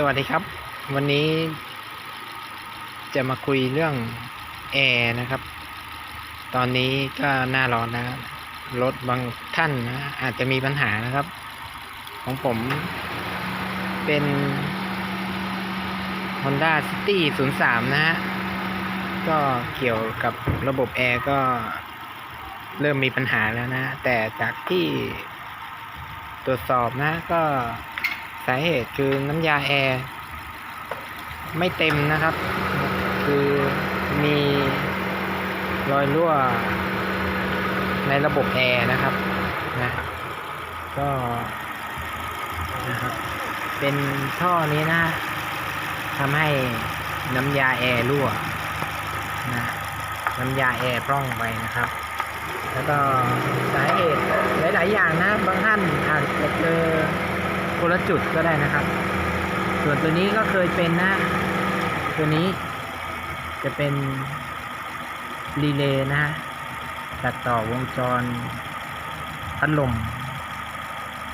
สวัสดีครับ วันนี้ จะมาคุยเรื่องแอร์นะครับ ตอนนี้ก็หน้าร้อนนะรถบางท่านนะอาจจะมีปัญหานะครับ ของผมเป็น Honda City 03 นะฮะ ก็เกี่ยวกับระบบแอร์ก็เริ่มมีปัญหาแล้วนะ แต่จากที่ตรวจสอบนะก็ สาเหตุคือน้ำยาแอร์ไม่เต็มนะครับ คือมีรอยรั่วในระบบแอร์นะครับนะก็นะครับเป็นท่อนี้นะทำให้น้ำยาแอร์รั่วนะน้ำยาแอร์พร่องไปนะครับ แล้วก็สาเหตุหลาย ๆ อย่างนะ บางท่านอาจจะเจอ คนละจุดก็ได้นะครับ ส่วนตัวนี้ก็เคยเป็นนะ ตัวนี้จะเป็นรีเลย์นะฮะตัดต่อวงจรพัดลม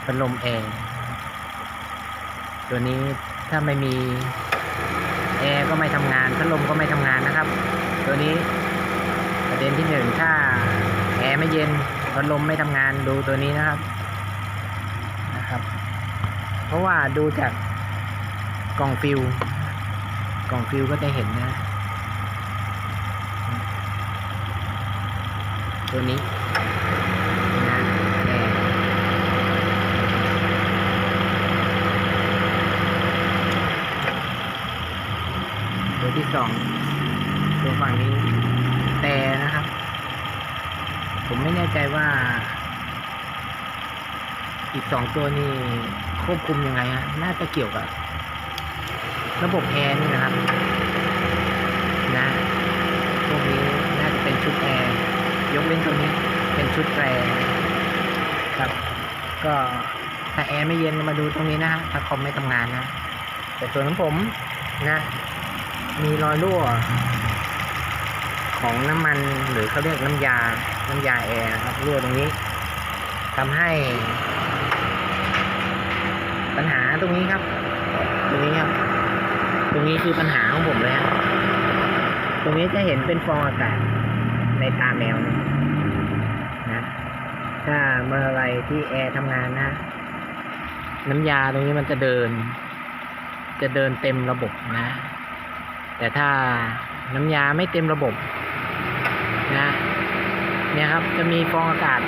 พัดลมแอร์ตัวนี้ถ้าไม่มีแอร์ก็ไม่ทำงานพัดลมก็ไม่ทำงานนะครับ ตัวนี้ประเด็นที่หนึ่งถ้าแอร์ไม่เย็นพัดลมไม่ทำงานดูตัวนี้นะครับนะครับ ราะว่าดูจากกล่องฟิวกล่องฟิวก็จะเห็นนะ ตัวนี้นะแอร์ตัวที่สองตัวฝั่งนี้แต่นะครับ ผมไม่แน่ใจว่า อีกสองตัวนี่ควบคุมยังไงฮะน่าจะเกี่ยวกับระบบแอร์นี่นะครับนะพวกนี้น่าจะเป็นชุดแอร์ยกเว้นตัวนี้เป็นชุดแอร์ครับ ก็ถ้าแอร์ไม่เย็นมาดูตรงนี้นะฮะถ้าคอมไม่ทำงานนะ แต่ส่วนของผมนะ มีรอยรั่ว ของน้ำมันหรือเขาเรียกน้ำยา น้ำยาแอร์ครับรั่วตรงนี้ทำให้ ปัญหาตรงนี้ครับ ตรงนี้ครับ ตรงนี้คือปัญหาของผมเลยครับตรงนี้จะเห็นเป็นฟองอากาศในตาแมวนะนะถ้าเมื่อไรที่แอร์ทำงานนะ น้ำยาตรงนี้มันจะเดิน จะเดินเต็มระบบนะ แต่ถ้าน้ำยาไม่เต็มระบบนะ เนี่ยครับจะมีฟองอากาศ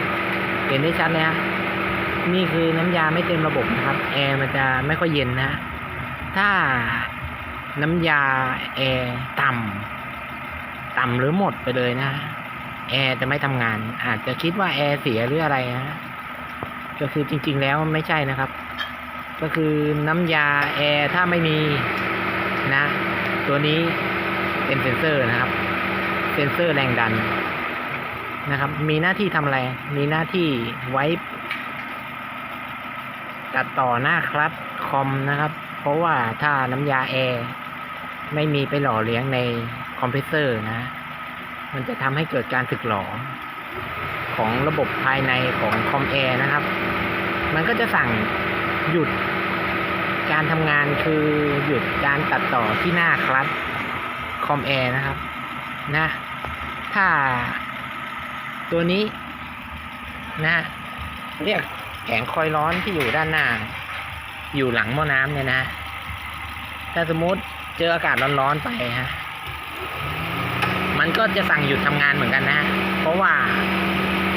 เห็นได้ชัดเลยฮะ นี่คือน้ำยาไม่เต็มระบบนะครับ แอร์มันจะไม่ค่อยเย็นนะ ถ้าน้ำยาแอร์ต่ำต่ำหรือหมดไปเลยนะ แอร์จะไม่ทำงาน อาจจะคิดว่าแอร์เสียหรืออะไรนะก็คือจริง ๆ แล้วไม่ใช่นะครับ ก็คือน้ำยาแอร์ถ้าไม่มีนะ ตัวนี้เป็นเซ็นเซอร์นะครับ เซ็นเซอร์แรงดันนะครับ มีหน้าที่ทำอะไร มีหน้าที่ไว้ ตัดต่อหน้าคลัตช์คอมนะครับ เพราะว่าถ้าน้ำยาแอร์ไม่มีไปหล่อเลี้ยงในคอมเพรสเซอร์นะ มันจะทำให้เกิดการสึกหรอของระบบภายในของคอมแอร์นะครับ มันก็จะสั่งหยุดการทำงานคือหยุดการตัดต่อที่หน้าคลัตช์คอมแอร์นะครับนะถ้าตัวนี้นะเรียก แผงคอยร้อนที่อยู่ด้านหน้า อยู่หลังหม้อน้ำเนี่ยนะ ถ้าสมมติเจออากาศร้อนๆไปฮะ มันก็จะสั่งหยุดทำงานเหมือนกันนะ เพราะว่า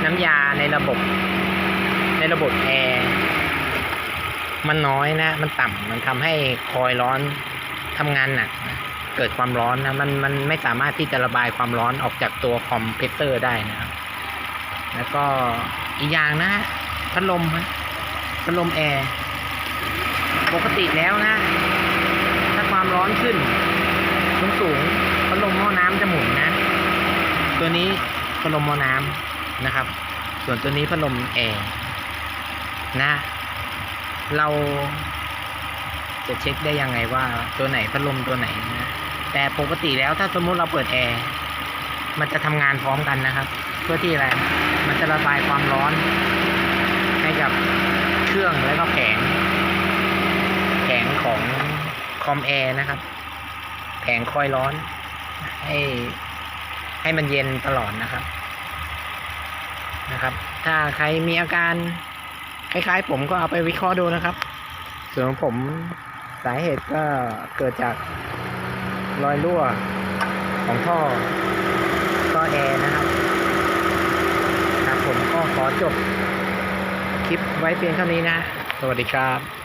น้ำยาในระบบ ในระบบแอร์มันน้อยนะ มันต่ำมันทำให้คอยร้อนทำงานหนักนะเกิดความร้อนนะมันมันไม่สามารถที่จะระบายความร้อนออกจากตัวคอมเพรสเซอร์ได้นะครับแล้วก็อีกอย่างนะฮะ พัดลมฮะพัดลมแอร์ปกติแล้วนะ ถ้าความร้อนขึ้นสูงสูงพัดลมหม้อน้ำจะหมุนนะ ตัวนี้พัดลมหม้อน้ำนะครับ ส่วนตัวนี้พัดลมแอร์นะ เราจะเช็คได้ยังไงว่าตัวไหนพัดลมตัวไหนนะ แต่ปกติแล้วถ้าสมมุติเราเปิดแอร์มันจะทำงานพร้อมกันนะครับ เพื่อที่อะไร มันจะระบายความร้อน กับเครื่องแล้วก็แผง แผงของคอมแอร์นะครับ แผงคอยร้อน ให้ให้มันเย็นตลอดนะครับ นะครับ ถ้าใครมีอาการคล้ายๆ ผมก็เอาไปวิเคราะห์ดูนะครับ ส่วนของผมสาเหตุก็เกิดจากรอยรั่วของท่อท่อแอร์นะครับครับผมก็ขอจบ คลิปไว้เพียงเท่านี้นะ สวัสดีครับ